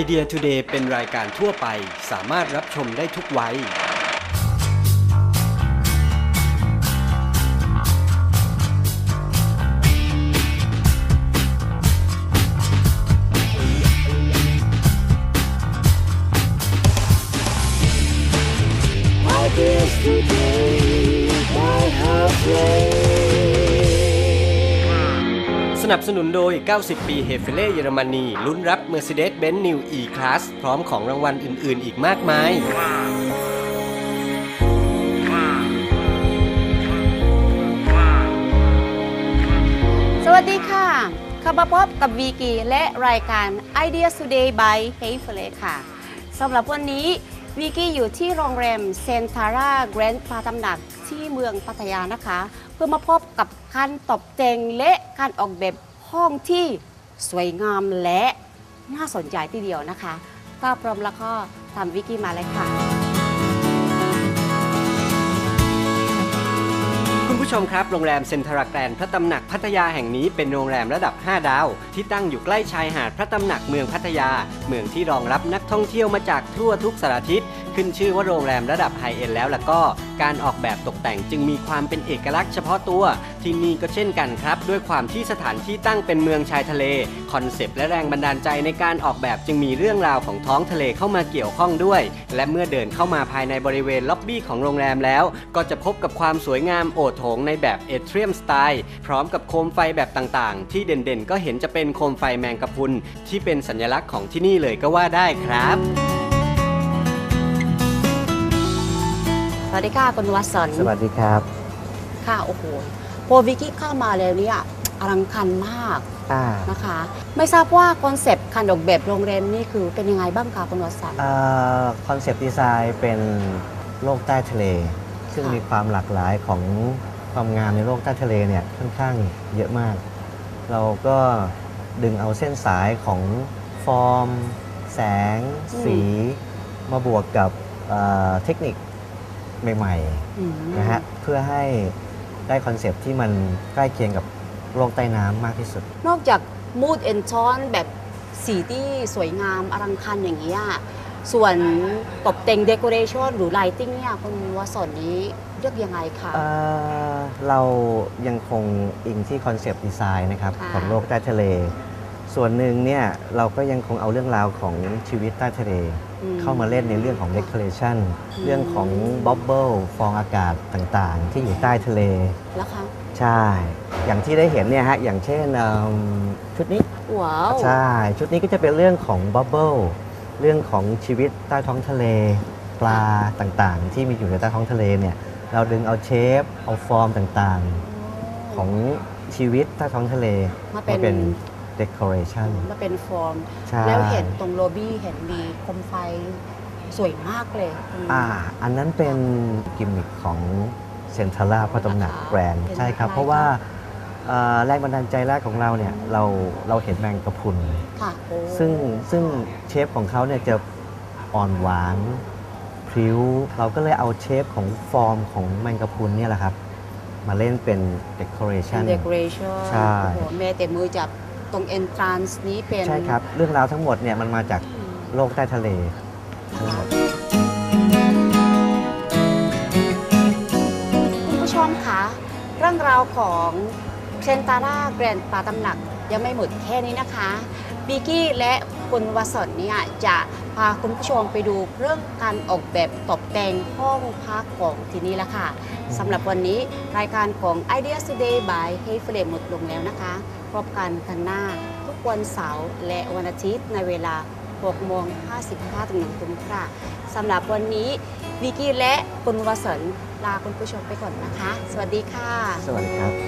Idea Today เป็นรายการทั่วไป สามารถรับชมได้ทุกวัยส นับสนุนโดย 90 ปีเฮเฟเล่เยอรมนี ลุ้นรับ Mercedes-Benz New E-Class พร้อมของรางวัลอื่น ๆ อีกมากมาย สวัสดีค่ะเข้ามาพบกับวีกีและรายการ Idea Today by h e y f e l e ค่ะสำหรับวันนี้วีกีอยู่ที่โรงแรมเซนทาร่าแกรนด์พาตำหนัก ที่เมืองพัทยานะคะ เพื่อมาพบกับการตกแต่งและการออกแบบห้องที่สวยงามและน่าสนใจทีเดียวนะคะ ถ้าพร้อมแล้วก็ตามวิกกี้มาเลยค่ะ คุณผู้ชมครับ โรงแรมเซนทราแกรนพระตำหนักพัทยาแห่งนี้เป็นโรงแรมระดับ 5 ดาว ที่ตั้งอยู่ใกล้ชายหาดพระตำหนักเมืองพัทยา เมืองที่รองรับนักท่องเที่ยวมาจากทั่วทุกสารทิศ ขึ้นชื่อว่าโรงแรมระดับไฮเอ็นแล้วล่ะก็การออกแบบตกแต่งจึงมีความเป็นเอกลักษณ์เฉพาะตัว ที่นี่ก็เช่นกันครับ ด้วยความที่สถานที่ตั้งเป็นเมืองชายทะเล คอนเซปต์และแรงบันดาลใจในการออกแบบจึงมีเรื่องราวของท้องทะเลเข้ามาเกี่ยวข้องด้วย และเมื่อเดินเข้ามาภายในบริเวณล็อบบี้ของโรงแรมแล้ว ก็จะพบกับความสวยงามโอโถงในแบบเอเทรียมสไตล์พร้อมกับโคมไฟแบบต่างๆ ที่เด่นๆ ก็เห็นจะเป็นโคมไฟแมงกะพรุนที่เป็นสัญลักษณ์ของที่นี่เลยก็ว่าได้ครับ สวัสดีค่ะคุณวัชรสวัสดีครับ ค่ะโอ้โหพอวิกกี้เข้ามาแล้วเนี่ยอลังการมากอ่านะคะ ไม่ทราบว่าคอนเซปต์การออกแบบโรงแรมนี่คือเป็นยังไงบ้างคะคุณวัชรคอนเซปต์ดีไซน์เป็นโลกใต้ทะเล ซึ่งค่ะมีความหลากหลายของความงามในโลกใต้ทะเลเนี่ยค่อนข้างเยอะมาก เราก็ดึงเอาเส้นสายของฟอร์ม แสง สี มาบวกกับเอ่อเทคนิค ใหม่อืมๆนะฮะเพื่อให้ได้คอนเซปต์ที่มันใกล้เคียงกับโลกใต้น้ำมากที่สุด นอกจากมูดเอนชอนแบบสีที่สวยงามอลังการอย่างนี้ยส่วนตกแต่งเด o อเรชันหรือไลติ้งเนี่ยคุณวัชรนี้เลือกยังไงคะเอ่อเรายังคงอิงที่คอนเซปต์ดีไซน์นะครับค่ะของโลกใต้ทะเล ส่วนหนึ่งเนี่ยเราก็ยังคงเอาเรื่องราวของชีวิตใต้ทะเลอื เข้ามาเล่นในเรื่องของเด o อเรชันเรื่องของบับเบิลฟองอากาศต่างๆ ที่อยู่ใต้ทะเลแล้วคะใช่ อย่างที่ได้เห็นเนี่ยฮะ อย่างเช่นเอิ่มชุดนี้ ว้าว ใช่ ชุดนี้ก็จะเป็นเรื่องของบับเบิลเรื่องของชีวิตใต้ท้องทะเล ปลาต่างๆ ที่มีอยู่ในใต้ท้องทะเลเนี่ย เราดึงเอาเชฟ เอาฟอร์มต่างๆ ของชีวิตใต้ท้องทะเลมาเป็น เป็นเด o อเรชันมาเป็นฟอร์ม ใช่ แล้วเห็นตรงโลบี้เห็นมีโคมไฟสวยมากเลยคุณอ่าอันนั้นเป็นกิมมิคของเซนทรัลล่าพระตำหนักนะคะแบรนด์เป็นใช่ครับ อะไรเพราะว่าคะเอ่อแรงบันดาลใจแรกของเราเนี่ยเราเราเห็นแมงกะพรุน ค่ะโอ้ซึ่งซึ่งเชฟของเขาเนี่ยจะอ่อนหวานพริ้ว เราก็เลยเอาเชฟของฟอร์มของแมงกะพรุนเนี่ยแหละครับ มาเล่นเป็นเด o อเรชัเป็นนเด o อเรชันใช่ โอ้โหแม่แต่มือจับ ตรงเอนทรานซ์นี้เป็น ใช่ครับ เรื่องราวทั้งหมดเนี่ยมันมาจากโลกใต้ทะเลทั้งหมด คุณผู้ชมคะเรื่องราวของเซนตาร่าแกรนด์ปาตำหนักยังไม่หมดแค่นี้นะคะบีกี้และ คุณวสนเนี่ยจะพาคุณผู้ชมไปดูเรื่องการออกแบบตกแต่งห้องพักของที่นี่ละค่ะสำหรับวันนี้รายการของ Ideas Today by h e y f l e หมดลงแล้วนะคะ พบกันครั้งหน้าทุกวันเสาร์และวันอาทิตย์ในเวลา6โมง55ถึง1ทุ่มค่ะสำหรับวันนี้วิกกี้และคุณวสนลาคุณผู้ชมไปก่อนนะคะ สวัสดีค่ะ สวัสดีครับ